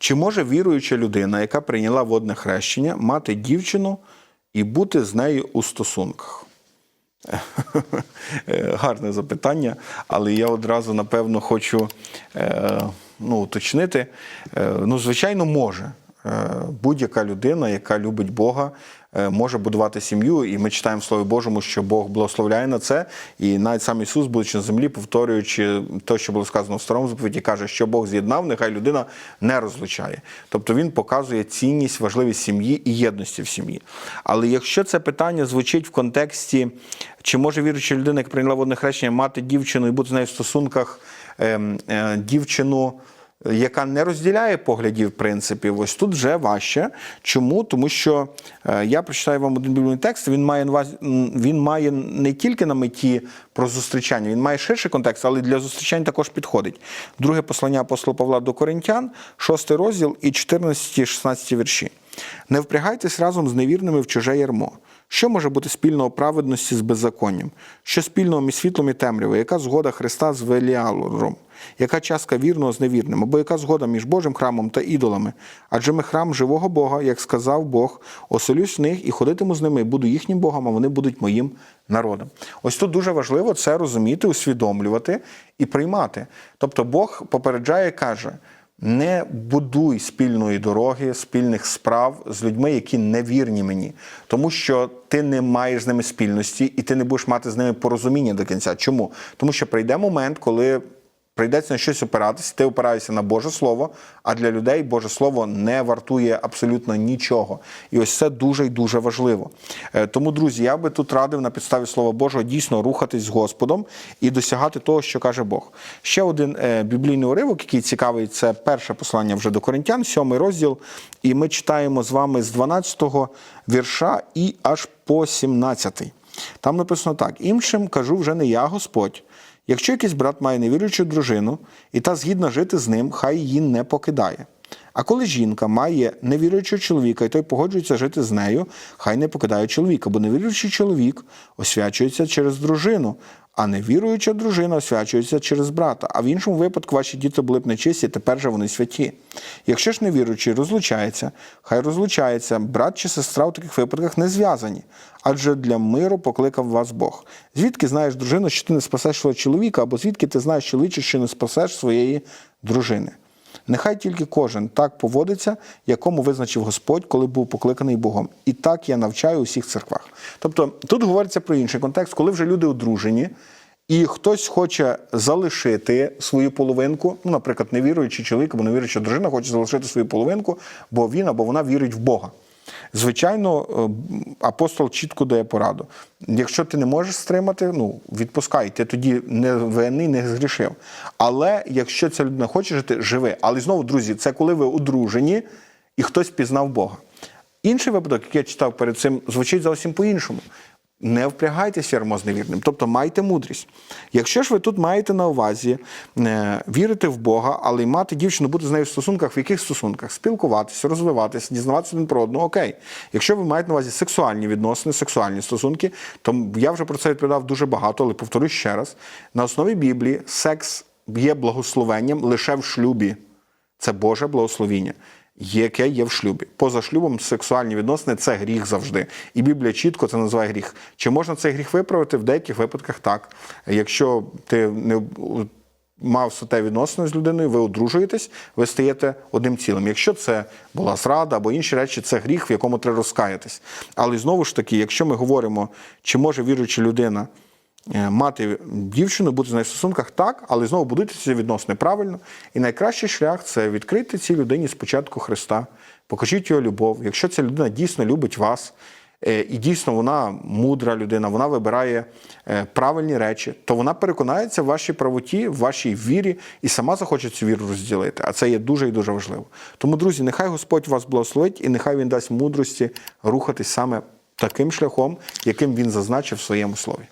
Чи може віруюча людина, яка прийняла водне хрещення, мати дівчину і бути з нею у стосунках? Е, Гарне запитання, але я одразу напевно хочу е, ну, уточнити. Е, Ну, звичайно, може. Е, Будь-яка людина, яка любить Бога, е, може будувати сім'ю, і ми читаємо в Слові Божому, що Бог благословляє на це. І навіть сам Ісус, будучи на землі, повторюючи те, що було сказано в старому заповіті, каже, що Бог з'єднав, нехай людина не розлучає. Тобто він показує цінність, важливість сім'ї і єдності в сім'ї. Але якщо це питання звучить в контексті, чи може віруюча людина, яка прийняла водне хрещення, мати дівчину і бути з нею в стосунках ем, е, дівчину яка не розділяє поглядів принципів, ось тут вже важче. Чому? Тому що е, я прочитаю вам один біблійний текст. Він має він має не тільки на меті про зустрічання, він має ширший контекст, але для зустрічань також підходить. Друге послання апостола Павла до Коринтян, 6 розділ і 14-16 вірші. Не впрягайтесь разом з невірними в чуже ярмо. Що може бути спільного праведності з беззаконням? Що спільного між світлом і темрявою? Яка згода Христа з Веліалором? Яка частка вірного з невірним? Або яка згода між Божим храмом та ідолами? Адже ми храм живого Бога, як сказав Бог, оселюсь в них і ходитиму з ними, буду їхнім Богом, а вони будуть моїм народом. Ось тут дуже важливо це розуміти, усвідомлювати і приймати. Тобто Бог попереджає, і каже. Не будуй спільної дороги, спільних справ з людьми, які не вірні мені, тому що ти не маєш з ними спільності і ти не будеш мати з ними порозуміння до кінця. Чому? Тому що прийде момент, коли прийдеться на щось опиратися, ти опираєшся на Боже Слово, а для людей Боже Слово не вартує абсолютно нічого. І ось це дуже і дуже важливо. Е, Тому, друзі, я би тут радив на підставі Слова Божого дійсно рухатись з Господом і досягати того, що каже Бог. Ще один е, біблійний уривок, який цікавий, це перше послання вже до Коринтян, сьомий розділ. І ми читаємо з вами з 12-го вірша і аж по 17-й. Там написано так: іншим кажу вже не я, Господь. Якщо якийсь брат має невіруючу дружину, і та згідна жити з ним, хай її не покидає. А коли жінка має невіруючого чоловіка, і той погоджується жити з нею, хай не покидає чоловіка, бо невіруючий чоловік освячується через дружину, а невіруюча дружина освячується через брата. А в іншому випадку ваші діти були б нечисті, тепер же вони святі. Якщо ж невіруючий розлучається, хай розлучається, брат чи сестра в таких випадках не зв'язані, адже для миру покликав вас Бог. Звідки знаєш, дружину, що ти не спасеш свого чоловіка, або звідки ти знаєш чоловіче, що не спасеш своєї дружини? Нехай тільки кожен так поводиться, якому визначив Господь, коли був покликаний Богом. І так я навчаю у всіх церквах. Тобто тут говориться про інший контекст, коли вже люди одружені, і хтось хоче залишити свою половинку, ну, наприклад, невіруючий чоловік або невіруюча дружина хоче залишити свою половинку, бо він або вона вірить в Бога. Звичайно, е, апостол чітко дає пораду. Якщо ти не можеш стримати, ну відпускай, ти тоді не винний, не згрішив. Але якщо ця людина хоче жити, живи. Але знову, друзі, це коли ви одружені і хтось пізнав Бога. Інший випадок, який я читав перед цим, звучить зовсім по-іншому. Не впрягайтеся ярмо з невірним, тобто майте мудрість. Якщо ж ви тут маєте на увазі е, вірити в Бога, але й мати дівчину, бути з нею в стосунках, в яких стосунках? Спілкуватися, розвиватися, дізнаватися один про одного, окей. Якщо ви маєте на увазі сексуальні відносини, сексуальні стосунки, то я вже про це відповідав дуже багато, але повторюсь ще раз: на основі Біблії секс є благословенням лише в шлюбі. Це Боже благословіння, яке є в шлюбі. Поза шлюбом сексуальні відносини це гріх завжди. І Біблія чітко це називає гріх. Чи можна цей гріх виправити? В деяких випадках так. Якщо ти не мав соте відносини з людиною, ви одружуєтесь, ви стаєте одним цілим. Якщо це була зрада або інші речі, це гріх, в якому треба розкаятись. Але знову ж таки, якщо ми говоримо, чи може віруюча людина мати дівчину, бути з нею в стосунках, так, але знову будуйте ці відносини правильно. І найкращий шлях це відкрити цій людині спочатку Христа, покажіть його любов. Якщо ця людина дійсно любить вас, е, і дійсно вона мудра людина, вона вибирає е, правильні речі, то вона переконається в вашій правоті, в вашій вірі і сама захоче цю віру розділити. А це є дуже і дуже важливо. Тому, друзі, нехай Господь вас благословить і нехай Він дасть мудрості рухатись саме таким шляхом, яким він зазначив в своєму слові.